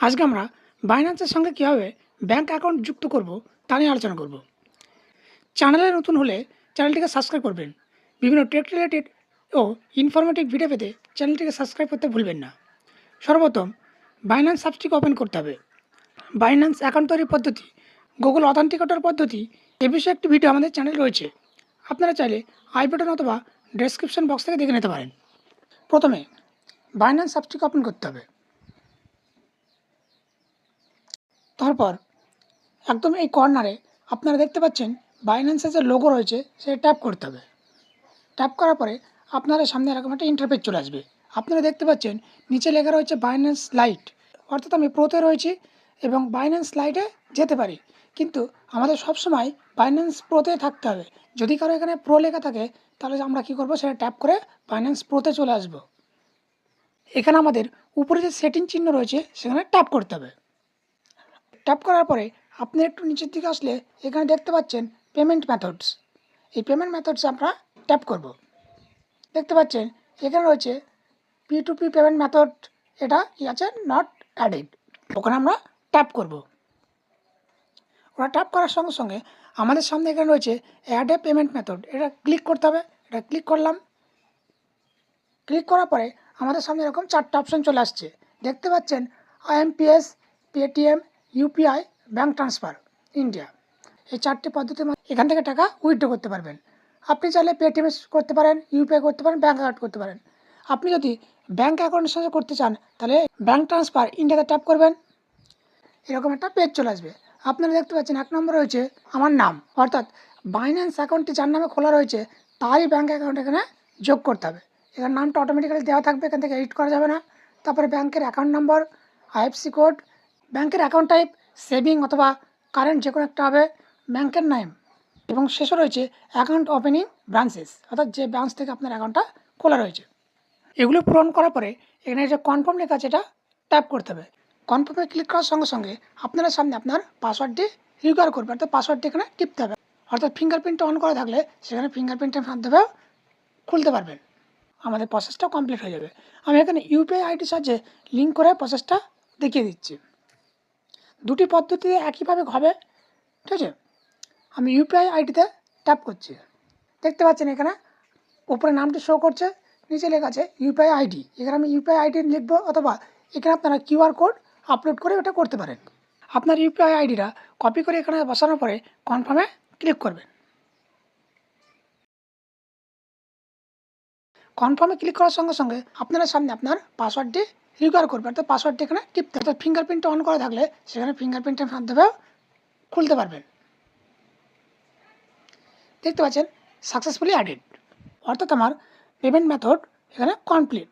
আজকে আমরা বাইন্যান্সের সঙ্গে কীভাবে ব্যাঙ্ক অ্যাকাউন্ট যুক্ত করব তা নিয়ে আলোচনা করব। চ্যানেলে নতুন হলে চ্যানেলটিকে সাবস্ক্রাইব করবেন। বিভিন্ন টেক রিলেটেড ও ইনফরমেটিভ ভিডিও পেতে চ্যানেলটিকে সাবস্ক্রাইব করতে ভুলবেন না। সর্বপ্রথম বাইন্যান্স অ্যাপসটিকে ওপেন করতে হবে। বাইন্যান্স অ্যাকাউন্ট তৈরির পদ্ধতি গুগল অথেন্টিকেটর পদ্ধতি, এ বিষয়ে একটি ভিডিও আমাদের চ্যানেল রয়েছে। আপনারা চাইলে আই অথবা ডেসক্রিপশন বক্স থেকে দেখে নিতে পারেন। প্রথমে বাইন্যান্স অ্যাপসটিকে ওপেন করতে হবে। তারপর একদম এই কর্নারে আপনারা দেখতে পাচ্ছেন বাইন্যান্সের যে লোগো রয়েছে, সেটা ট্যাপ করতে হবে। ট্যাপ করার পরে আপনারা সামনে এরকম একটা ইন্টারফেস চলে আসবে। আপনারা দেখতে পাচ্ছেন নিচে লেখা রয়েছে বাইন্যান্স লাইট অর্থাৎ আমি প্রোতে রয়েছি এবং বাইন্যান্স লাইটে যেতে পারি। কিন্তু আমাদের সবসময় বাইন্যান্স প্রোতে থাকতে হবে। যদি কারও এখানে প্রো লেখা থাকে, তাহলে আমরা কী করব? সেটা ট্যাপ করে বাইন্যান্স প্রোতে চলে আসব। এখানে আমাদের উপরে যে সেটিং চিহ্ন রয়েছে, সেখানে ট্যাপ করতে হবে। ট্যাপ করার পরে আপনি একটু নিচের দিকে আসলে এখানে দেখতে পাচ্ছেন পেমেন্ট মেথডস এই পেমেন্ট মেথডস আমরা ট্যাপ করব। দেখতে পাচ্ছেন, এখানে রয়েছে P to P payment method এটা কি আছে? নট অ্যাডেড ওখানে আমরা ট্যাপ করব। ওরা ট্যাপ করার সঙ্গে সঙ্গে আমাদের সামনে এখানে রয়েছে অ্যাড এ পেমেন্ট মেথড এটা ক্লিক করতে হবে। এটা ক্লিক করলাম। ক্লিক করার পরে আমাদের সামনে এরকম চারটে অপশন চলে আসছে। দেখতে পাচ্ছেন IMPS Paytm UPI bank transfer India এই চারটি পদ্ধতির এখান থেকে টাকা উইথড্র করতে পারবেন। আপনি চাইলে পেটিএম করতে পারেন ইউপিআই করতে পারেন ব্যাঙ্ক অ্যাকাউন্ট করতে পারেন। আপনি যদি ব্যাঙ্ক অ্যাকাউন্টের সঙ্গে করতে চান, তাহলে ব্যাঙ্ক ট্রান্সফার ইন্ডিয়াতে ট্যাপ করবেন। এরকম একটা পেজ চলে আসবে। আপনারা দেখতে পাচ্ছেন এক নম্বর রয়েছে আমার নাম। অর্থাৎ বাইন্যান্স অ্যাকাউন্টটি যার নামে খোলা রয়েছে, তারই ব্যাঙ্ক অ্যাকাউন্ট এখানে যোগ করতে হবে। এখানে নামটা অটোমেটিক্যালি দেওয়া থাকবে, এখান থেকে এডিট করা যাবে না। তারপরে ব্যাংকের অ্যাকাউন্ট নম্বর আইএফসি কোড ব্যাংকের অ্যাকাউন্ট টাইপ সেভিং অথবা কারেন্ট যে কোনো একটা হবে ব্যাংকের নাম এবং শেষে রয়েছে অ্যাকাউন্ট ওপেনিং ব্রাঞ্চেস অর্থাৎ যে ব্রাঞ্চ থেকে আপনার অ্যাকাউন্টটা খোলা রয়েছে। এগুলো পূরণ করার পরে এখানে যে কনফার্ম লেখা আছে এটা ট্যাপ করতে হবে। কনফার্মে ক্লিক করার সঙ্গে সঙ্গে আপনারা সামনে আপনার পাসওয়ার্ডটি রিকোয়ার করবে, অর্থাৎ পাসওয়ার্ডটি এখানে টিপতে হবে। অর্থাৎ ফিঙ্গারপ্রিন্টটা অন করা থাকলে সেখানে ফিঙ্গারপ্রিন্টের মাধ্যমেও খুলতে পারবেন। আমাদের প্রসেসটা কমপ্লিট হয়ে যাবে। আমি এখানে ইউপিআই আইডির সাহায্যে লিঙ্ক করে প্রসেসটা দেখিয়ে দিচ্ছি। দুটি পদ্ধতিতে একইভাবে হবে। ঠিক আছে? আমি ইউপিআই আইডিতে ট্যাপ করছি। দেখতে পাচ্ছেন এখানে উপরে নামটি শো করছে, নিচে লেখা আছে ইউপিআই আইডি এখানে আমি ইউপিআই আইডি লিখব অথবা এখানে আপনারা কিউআর কোড আপলোড করে ওটা করতে পারেন। আপনার ইউপিআই আইডিটা কপি করে এখানে বসানোর পরে কনফার্মে ক্লিক করবেন। কনফার্মে ক্লিক করার সঙ্গে সঙ্গে আপনার সামনে আপনার পাসওয়ার্ডটি রিকোয়ার করবে, অর্থাৎ পাসওয়ার্ডটি এখানে টিপতে অর্থাৎ ফিঙ্গারপ্রিন্ট অন করা থাকলে সেখানে ফিঙ্গারপ্রিন্টের মাধ্যমেও খুলতে পারবেন দেখতে পাচ্ছেন সাকসেসফুলি অ্যাডেড অর্থাৎ আমার পেমেন্ট মেথড এখানে কমপ্লিট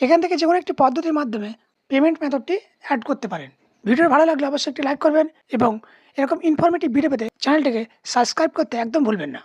এখান থেকে যে কোনো একটি পদ্ধতির মাধ্যমে পেমেন্ট মেথডটি অ্যাড করতে পারেন। ভিডিও ভালো লাগলে অবশ্যই একটি লাইক করবেন এবং এরকম ইনফরমেটিভ ভিডিও পেতে চ্যানেলটিকে সাবস্ক্রাইব করতে একদম ভুলবেন না।